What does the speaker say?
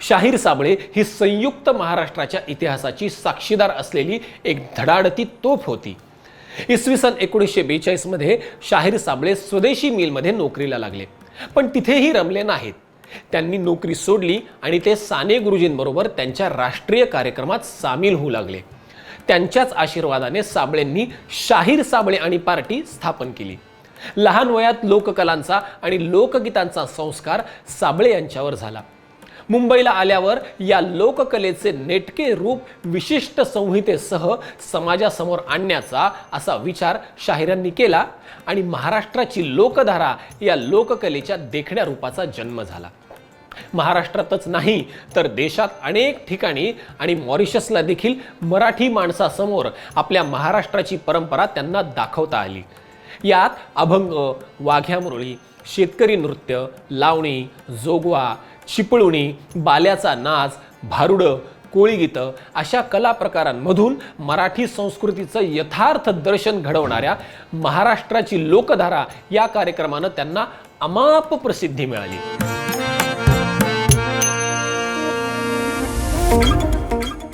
शाहीर साबळे ही संयुक्त महाराष्ट्राच्या इतिहासाची साक्षीदार असलेली एक धडाडती तोफ होती. इसवी सन एकोणीसशे बेचाळीसमध्ये शाहीर साबळे स्वदेशी मिलमध्ये नोकरीला लागले. पण तिथेही रमले नाहीत. त्यांनी नोकरी सोडली आणि ते साने गुरुजींबरोबर त्यांच्या राष्ट्रीय कार्यक्रमात सामील होऊ लागले. त्यांच्याच आशीर्वादाने साबळेंनी शाहीर साबळे आणि पार्टी स्थापन केली. लहान वयात लोककलांचा आणि लोकगीतांचा संस्कार साबळे यांच्यावर झाला. मुंबईला आल्यावर या लोककलेचे नेटके रूप विशिष्ट संहितेसह समाजासमोर आणण्याचा असा विचार शाहिरांनी केला आणि महाराष्ट्राची लोकधारा या लोककलेच्या देखण्या रूपाचा जन्म झाला. महाराष्ट्रातच नाही तर देशात अनेक ठिकाणी आणि मॉरिशसला देखील मराठी माणसासमोर आपल्या महाराष्ट्राची परंपरा त्यांना दाखवता आली. यात अभंग वाघ्यामुरळी शेतकरी नृत्य लावणी जोगवा चिपळुणी बाल्याचा नाच भारुडं कोळीगीतं अशा कला प्रकारांमधून मराठी संस्कृतीचं यथार्थ दर्शन घडवणाऱ्या महाराष्ट्राची लोकधारा या कार्यक्रमानं त्यांना अमाप प्रसिद्धी मिळाली.